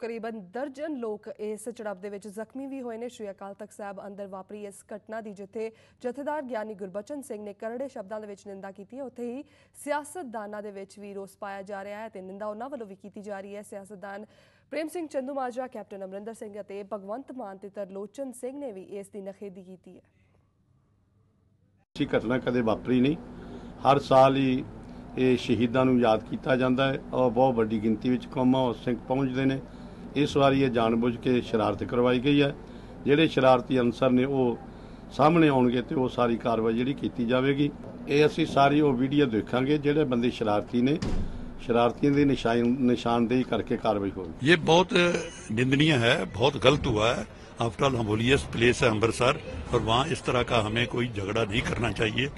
ਕਰੀਬਨ ਦਰਜਨ ਲੋਕ ਇਸ ਝੜਪ ਦੇ ਵਿੱਚ ਜ਼ਖਮੀ ਵੀ ਹੋਏ ਨੇ। ਸ਼੍ਰੀ ਅਕਾਲ ਤਖਤ ਸਾਹਿਬ ਅੰਦਰ ਵਾਪਰੀ ਇਸ ਘਟਨਾ ਦੀ, ਜਿੱਥੇ ਜਥੇਦਾਰ ਗਿਆਨੀ ਗੁਰਬਚਨ ਸਿੰਘ ਨੇ ਕਰੜੇ ਸ਼ਬਦਾਂ ਦੇ ਵਿੱਚ ਨਿੰਦਾ ਕੀਤੀ ਹੈ। ਉੱਥੇ ਹੀ ਸਿਆਸਤਦਾਨਾਂ ਦੇ ਵਿੱਚ ਵੀ ਰੋਸ ਪਾਇਆ ਜਾ ਰਿਹਾ ਹੈ ਤੇ ਨਿੰਦਾ ਉਹਨਾਂ ਵੱਲੋਂ ਵੀ ਕੀਤੀ ਜਾ ਰਹੀ ਹੈ। ਸਿਆਸਤਦਾਨ ਪ੍ਰੇਮ ਸਿੰਘ ਚੰਦੂ ਮਾਜਰਾ, ਕੈਪਟਨ ਅਮਰਿੰਦਰ ਸਿੰਘ ਅਤੇ ਭਗਵੰਤ ਮਾਨ ਤੇ ਤਰਲੋਚਨ ਸਿੰਘ ਨੇ ਵੀ ਇਸ ਦੀ ਨਖੇਦੀ ਕੀਤੀ ਹੈ। ਅੱਛੀ ਘਟਨਾ ਕਦੇ ਵਾਪਰੀ ਨਹੀਂ। ਹਰ ਸਾਲ ਹੀ ਇਹ ਸ਼ਹੀਦਾਂ ਨੂੰ ਯਾਦ ਕੀਤਾ ਜਾਂਦਾ ਹੈ। ਔਰ ਬਹੁਤ ਵੱਡੀ ਗਿਣਤੀ ਵਿੱਚ ਕੌਮਾਂ ਉਸ ਸਿੰਘ ਪਹੁੰਚਦੇ ਨੇ। ਇਸ ਵਾਰੀ ਇਹ ਜਾਣਬੁੱਝ ਕੇ ਸ਼ਰਾਰਤ ਕਰਵਾਈ ਗਈ ਹੈ ਜਿਹੜੇ ਸ਼ਰਾਰਤੀ ਅਨਸਰ ਨੇ ਉਹ ਸਾਹਮਣੇ ਆਉਣਗੇ ਤੇ ਉਹ ਸਾਰੀ ਕਾਰਵਾਈ ਜਿਹੜੀ ਕੀਤੀ ਜਾਵੇਗੀ ਇਹ ਅਸੀਂ ਸਾਰੀ ਉਹ ਵੀਡੀਓ ਦੇਖਾਂਗੇ ਜਿਹੜੇ ਬੰਦੇ ਸ਼ਰਾਰਤੀ ਨੇ ਸ਼ਰਾਰਤੀਆਂ ਦੀ ਨਿਸ਼ਾਨ ਨਿਸ਼ਾਨਦੇਹੀ ਕਰਕੇ ਕਾਰਵਾਈ ਹੋਵੇਗੀ ये बहुत निंदनीय है बहुत गलत हुआ है आफ्टर ऑल हमोलियस प्लेस है अमृतसर और वहाँ इस तरह का हमें कोई झगड़ा नहीं करना चाहिए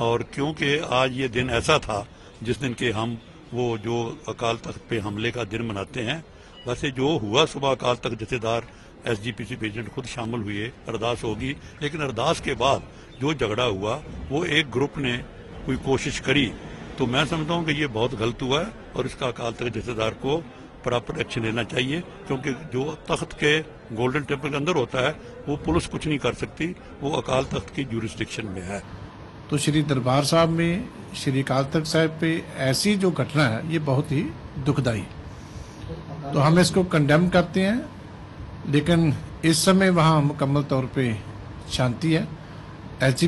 और क्योंकि आज ये दिन ऐसा था जिस दिन के हम वो जो अकाल तख्त पे हमले का दिन मनाते हैं वैसे जो हुआ सुबह अकाल तक jathedar S G P C pageant खुद शामिल हुए, अरदास होगी। लेकिन अरदास के बाद जो झगड़ा हुआ, वो एक ग्रुप ने कोई कोशिश करी। तो मैं समझता हूँ कि ये बहुत गलत हुआ है और इसका अकाल तख्त जथेदार को प्रॉपर एक्शन लेना चाहिए, क्योंकि जो तख्त के गोल्डन टेंपल के अंदर होता है, वो पुलिस कुछ नहीं कर सकती। वो अकाल तख्त की जुरिस्डिक्शन में है। तो श्री दरबार साहब में, श्री अकाल तख्त साहब पे ऐसी जो घटना है, ये बहुत ही दुखदाई। तो हम इसको कंडेम करते हैं, लेकिन इस समय वहाँ मुकम्मल तौर पे शांति है। एच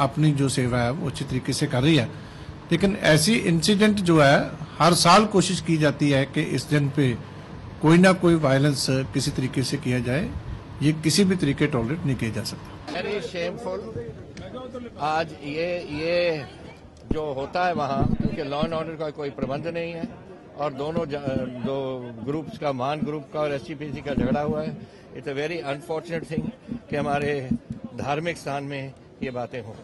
अपनी जो सेवा है, वो अच्छी तरीके से कर रही है। लेकिन ऐसी इंसिडेंट जो है, हर साल कोशिश की जाती है कि इस दिन पे कोई ना कोई वायलेंस किसी तरीके से किया जाए। ये किसी भी तरीके टॉलरेट नहीं किया जा सकता। आज ये ये जो होता है वहाँ, क्योंकि लॉ एंड ऑर्डर का कोई प्रबंध नहीं है। और दोनों दो ग्रुप्स का मान ग्रुप का और एसटीपीसी का झगड़ा हुआ है। It's a very unfortunate thing कि हमारे धार्मिक स्थान में ये बातें हों।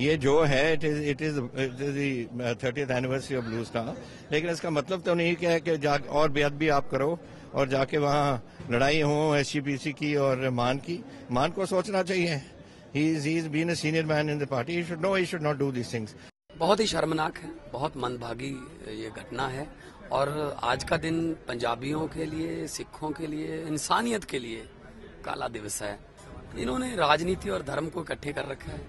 ये जो है it is it is it is thirtieth anniversary of Blue Star लेकिन इसका मतलब तो नहीं क्या है कि जा, और बेअदबी आप करो और जाके वहाँ लड़ाई हो एससीपीसी की और मान की। मान को सोचना चाहिए। He is he is been a senior man in the party should no he should not do this things बहुत ही शर्मनाक है, बहुत मंदभागी ये घटना है। और आज का दिन पंजाबियों के लिए, सिखों के लिए, इंसानियत के लिए काला दिवस है। इन्होंने राजनीति और धर्म को इकट्ठे कर रखा है।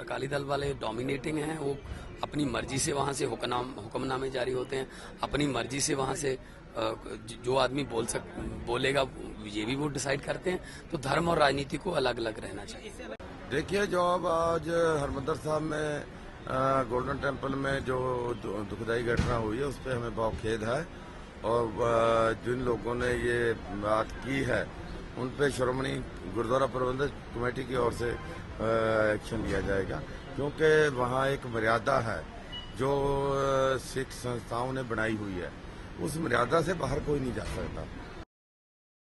अकाली दल वाले डोमिनेटिंग हैं, वो अपनी मर्ज़ी से वहाँ से हुक्मनाम जारी होते हैं। अपनी मर्ज़ी से वहाँ से जो आदमी बोल सक, बोलेगा, ये भी वो डिसाइड करते हैं। तो धर्म और राजनीति को अलग अलग रहना चाहिए। देखिए जो अब आज हरमंदर साहब में गोल्डन टेंपल में जो दुखदाई घटना हुई है, उस पर हमें बहुत खेद है। और जिन लोगों ने ये बात की है, उन पे श्रोमणी गुरुद्वारा प्रबंधक कमेटी की ओर से एक्शन लिया जाएगा। क्योंकि वहाँ एक मर्यादा है, जो सिख संस्थाओं ने बनाई हुई है। उस मर्यादा से बाहर कोई नहीं जा सकता।